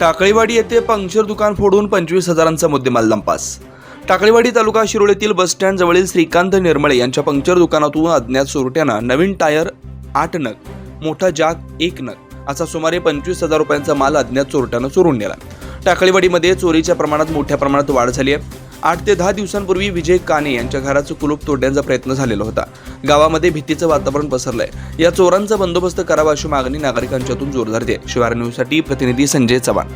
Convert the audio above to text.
टाकळीवाडी येथे पंक्चर दुकान फोडून पंचवीस हजारांचा मुद्देमाल लंपास. टाकळीवाडी तालुका शिरोळीतील बसस्टँड जवळील श्रीकांत निर्मळे यांच्या पंक्चर दुकानातून अज्ञात चोरट्यानं नवीन टायर आठ नग मोठा जाग एक नग असा सुमारे पंचवीस हजार रुपयांचा माल अज्ञात चोरट्यानं चोरून नेला. टाकळीवाडीमध्ये चोरीच्या प्रमाणात मोठ्या प्रमाणात वाढ झाली आहे. आठ ते दहा दिवसांपूर्वी विजय काने यांच्या घराचं कुलूप तोडण्याचा प्रयत्न झालेला होता. गावामध्ये भीतीचं वातावरण पसरलंय. या चोरांचा बंदोबस्त करावा अशी मागणी नागरिकांच्यातून जोरदार धरते शिवार न्यूजसाठी प्रतिनिधी संजय चव्हाण.